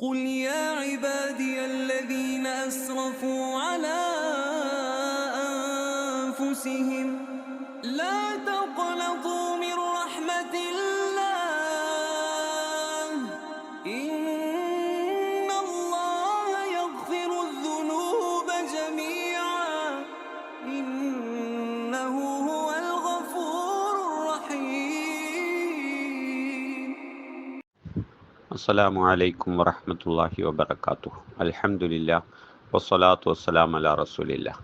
قل يا عبادي الذين أسرفوا على أنفسهم لا تقنطوا من رحمة الله إن الله يغفر الذنوب جميعا إنه السلام عليكم ورحمة الله وبركاته الحمد لله والصلاة والسلام على رسول الله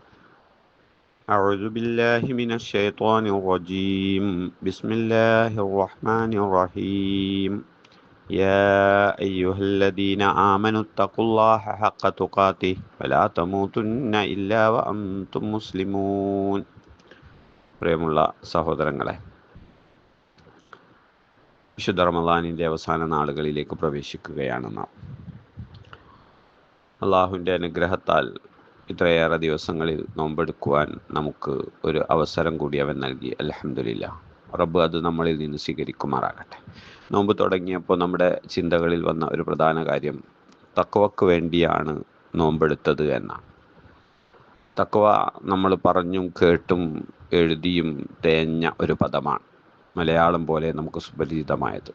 أعوذ بالله من الشيطان الرجيم بسم الله الرحمن الرحيم يا أيها الذين آمنوا اتقوا الله حق تقاته ولا تموتن إلا وأنتم مسلمون പ്രിയമുള്ള സഹോദരങ്ങളെ വിശുദ്ധ റമദാനിന്റെ അവസാന നാളുകളിലേക്ക് പ്രവേശിക്കുകയാണ് നാം. അള്ളാഹുവിന്റെ അനുഗ്രഹത്താൽ ഇത്രയേറെ ദിവസങ്ങളിൽ നോമ്പെടുക്കുവാൻ നമുക്ക് ഒരു അവസരം കൂടി അവൻ നൽകി. അലഹമില്ല റബ്ബ് അത് നമ്മളിൽ നിന്ന് സ്വീകരിക്കുമാറാകട്ടെ. നോമ്പ് തുടങ്ങിയപ്പോൾ നമ്മുടെ ചിന്തകളിൽ വന്ന ഒരു പ്രധാന കാര്യം തക്കവക്ക് വേണ്ടിയാണ് നോമ്പെടുത്തത് എന്നാണ്. തക്കവ നമ്മൾ പറഞ്ഞും കേട്ടും എഴുതിയും തേഞ്ഞ ഒരു പദമാണ്. മലയാളം പോലെ നമുക്ക് സുപരിചിതമായത്.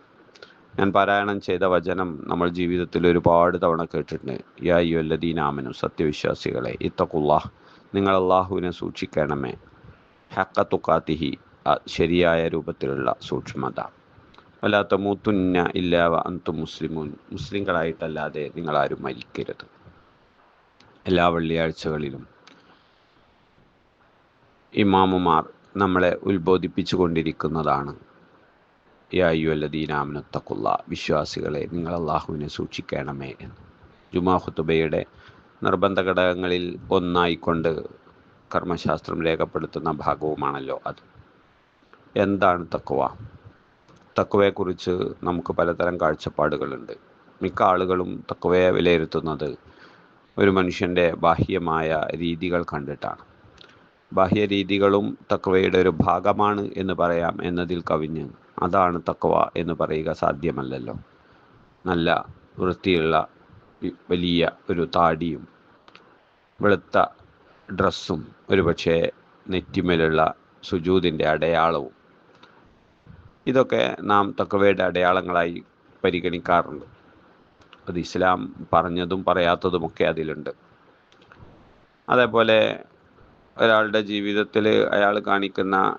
ഞാൻ പാരായണം ചെയ്ത വചനം നമ്മൾ ജീവിതത്തിൽ ഒരുപാട് തവണ കേട്ടിട്ടുണ്ട്. യാ യുല്ലദീനാമനു സത്യവിശ്വാസികളെ ഇത്തക്കുല്ലാഹ് നിങ്ങൾ അള്ളാഹുവിനെ സൂക്ഷിക്കണമേ. ഹക്കത്തുക്കാത്തിഹി ശരിയായ രൂപത്തിലുള്ള സൂക്ഷ്മത. വല്ലാത്ത മൂത്തുന്ന ഇല്ലാവ അന്തു മുസ്ലിമൂൻ. മുസ്ലിങ്ങളായിട്ടല്ലാതെ നിങ്ങളാരും മരിക്കരുത്. എല്ലാ വെള്ളിയാഴ്ചകളിലും ഇമാമുമാർ നമ്മളെ ഉത്ബോധിപ്പിച്ചു കൊണ്ടിരിക്കുന്നതാണ് യായുവല്ലദീനാമനത്തക്കുള്ള വിശ്വാസികളെ നിങ്ങൾ അള്ളാഹുവിനെ സൂക്ഷിക്കണമേ എന്ന്. ജുമാ ഖുത്തുബയുടെ നിർബന്ധ ഘടകങ്ങളിൽ ഒന്നായിക്കൊണ്ട് കർമ്മശാസ്ത്രം രേഖപ്പെടുത്തുന്ന ഭാഗവുമാണല്ലോ അത്. എന്താണ് തക്കുവ തക്കുവയെക്കുറിച്ച് നമുക്ക് പലതരം കാഴ്ചപ്പാടുകളുണ്ട്. മിക്ക ആളുകളും തക്കുവയെ വിലയിരുത്തുന്നത് ഒരു മനുഷ്യന്റെ ബാഹ്യമായ രീതികൾ കണ്ടിട്ടാണ്. ബാഹ്യ രീതികളും തക്വയുടെ ഒരു ഭാഗമാണ് എന്ന് പറയാം എന്നതിൽ കവിഞ്ഞ്. അതാണ് തക്വ എന്ന് പറയുക സാധ്യമല്ലല്ലോ. നല്ല വൃത്തിയുള്ള വലിയ ഒരു താടിയും വെളുത്ത ഡ്രസ്സും ഒരുപക്ഷെ നെറ്റിമേലുള്ള സുജൂതിന്റെ അടയാളവും. ഇതൊക്കെ നാം തക്കവയുടെ അടയാളങ്ങളായി പരിഗണിക്കാറുണ്ട്. അത് ഇസ്ലാം പറഞ്ഞതും പറയാത്തതുമൊക്കെ അതിലുണ്ട്. അതേപോലെ ഒരാളുടെ ജീവിതത്തിൽ അയാൾ കാണിക്കുന്ന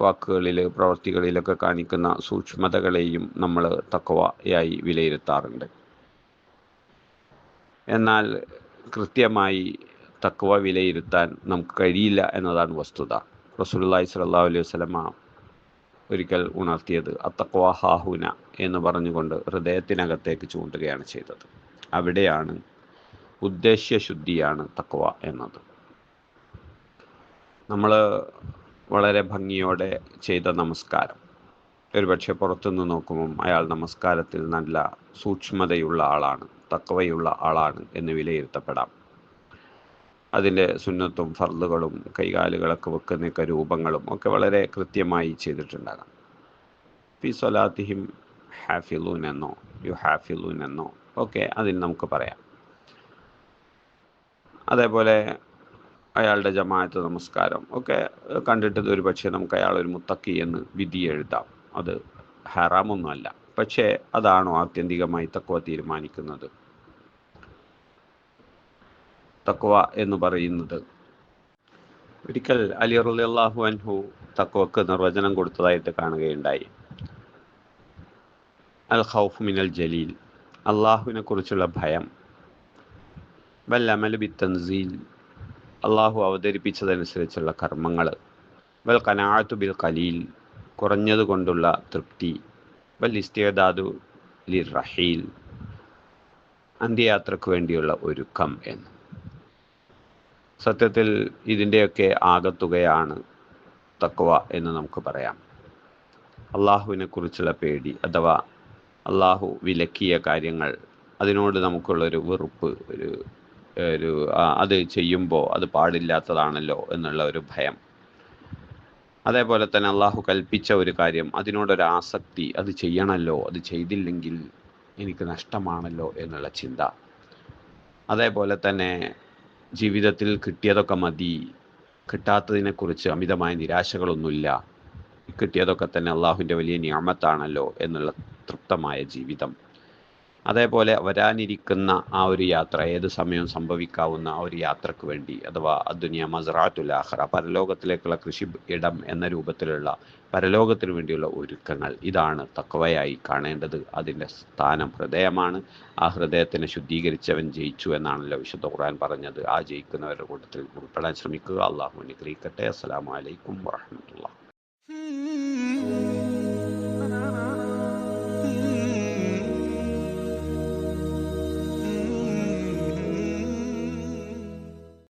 വാക്കുകളിൽ പ്രവൃത്തികളിലൊക്കെ കാണിക്കുന്ന സൂക്ഷ്മതകളെയും നമ്മൾ തക്കവയായി വിലയിരുത്താറുണ്ട്. എന്നാൽ കൃത്യമായി തക്കവ വിലയിരുത്താൻ നമുക്ക് കഴിയില്ല എന്നതാണ് വസ്തുത. റസൂലുള്ളാഹി സ്വല്ലല്ലാഹു അലൈഹി വസല്ലമ ഒരിക്കൽ ഉണർത്തിയത് അത്തക്വ ഹാഹുന എന്ന് പറഞ്ഞുകൊണ്ട് ഹൃദയത്തിനകത്തേക്ക് ചൂണ്ടുകയാണ് ചെയ്തത്. അവിടെയാണ് ഉദ്ദേശ്യശുദ്ധിയാണ് തക്വ എന്നത്. നമ്മൾ വളരെ ഭംഗിയോടെ ചെയ്ത നമസ്കാരം. ഒരുപക്ഷെ പുറത്തുനിന്ന് നോക്കുമ്പം അയാൾ നമസ്കാരത്തിൽ നല്ല സൂക്ഷ്മതയുള്ള ആളാണ് തക്കവയുള്ള ആളാണ് എന്ന് വിലയിരുത്തപ്പെടാം. അതിന്റെ സുന്നത്തും ഫർദുകളും കൈകാലുകളൊക്കെ വെക്കുന്ന രൂപങ്ങളും ഒക്കെ വളരെ കൃത്യമായി ചെയ്തിട്ടുണ്ടാകാം. ഫി സൊലാത്തിഹിം ഹാഫിലൂൻ എന്നോ യു ഹാഫിലൂൻ എന്നോ ഒക്കെ അതിൽ നമുക്ക് പറയാം. അതേപോലെ അയാളുടെ ജമാഅത്ത് നമസ്കാരം ഒക്കെ കണ്ടിട്ട് ഒരു പക്ഷേ നമുക്ക് അയാൾ ഒരു മുത്തക്കി എന്ന് വിധി എഴുതാം. അത് ഹറാമൊന്നുമല്ല. പക്ഷേ അതാണോ ആത്യന്തികമായി തക്കുവ തീരുമാനിക്കുന്നത്? തക്കുവ എന്ന് പറയുന്നത് ഒരിക്കൽ അലി റളിയല്ലാഹു അൻഹു തക്കുവക്ക് നിർവചനം കൊടുത്തതായിട്ട് കാണുകയുണ്ടായി. അൽ ഖൗഫ് മിനൽ ജലീൽ. അള്ളാഹുവിനെ കുറിച്ചുള്ള ഭയം. വല്ലമൽ ബി തൻസീൽ അള്ളാഹു അവതരിപ്പിച്ചതനുസരിച്ചുള്ള കർമ്മങ്ങൾ. വൽ കനാത്തു ബിൽ കലീൽ കുറഞ്ഞതുകൊണ്ടുള്ള തൃപ്തി. വൽ ഇസ്തേദാദു ലി റഹീൽ അന്ത്യയാത്രക്ക് വേണ്ടിയുള്ള ഒരുക്കം എന്ന്. സത്യത്തിൽ ഇതിന്റെയൊക്കെ ആകത്തുകയാണ് തക്വ എന്ന് നമുക്ക് പറയാം. അള്ളാഹുവിനെ കുറിച്ചുള്ള പേടി അഥവാ അള്ളാഹു വിലക്കിയ കാര്യങ്ങൾ അതിനോട് നമുക്കുള്ളൊരു വെറുപ്പ് ഒരു ഒരു അത് ചെയ്യുമ്പോൾ അത് പാടില്ലാത്തതാണല്ലോ എന്നുള്ള ഒരു ഭയം. അതേപോലെ തന്നെ അള്ളാഹു കൽപ്പിച്ച ഒരു കാര്യം അതിനോടൊരു ആസക്തി അത് ചെയ്യണമല്ലോ അത് ചെയ്തില്ലെങ്കിൽ എനിക്ക് നഷ്ടമാണല്ലോ എന്നുള്ള ചിന്ത. അതേപോലെ തന്നെ ജീവിതത്തിൽ കിട്ടിയതൊക്കെ മതി കിട്ടാത്തതിനെക്കുറിച്ച് അമിതമായ നിരാശകളൊന്നുമില്ല കിട്ടിയതൊക്കെ തന്നെ അള്ളാഹുവിന്റെ വലിയ ഞാമത്താണല്ലോ എന്നുള്ള തൃപ്തമായ ജീവിതം. അതേപോലെ വരാനിരിക്കുന്ന ആ ഒരു യാത്ര ഏത് സമയവും സംഭവിക്കാവുന്ന ആ ഒരു യാത്രയ്ക്ക് വേണ്ടി അഥവാ അദ്ദുനിയ മസറാത്തുൽ ആഹ്റ പരലോകത്തിലേക്കുള്ള കൃഷി ഇടം എന്ന രൂപത്തിലുള്ള പരലോകത്തിന് വേണ്ടിയുള്ള ഒരുക്കങ്ങൾ ഇതാണ് തക്കവയായി കാണേണ്ടത്. അതിന്റെ സ്ഥാനം ഹൃദയമാണ്. ആ ഹൃദയത്തിനെ ശുദ്ധീകരിച്ചവൻ ജയിച്ചു എന്നാണല്ലോ വിശുദ്ധ ഖുർആൻ പറഞ്ഞത്. ആ ജയിക്കുന്നവരുടെ കൂട്ടത്തിൽ ഉൾപ്പെടാൻ ശ്രമിക്കുക. അള്ളാഹു അനുഗ്രഹിക്കട്ടെ. അസ്സലാമു അലൈക്കും വറഹമത്തുള്ള Hmm.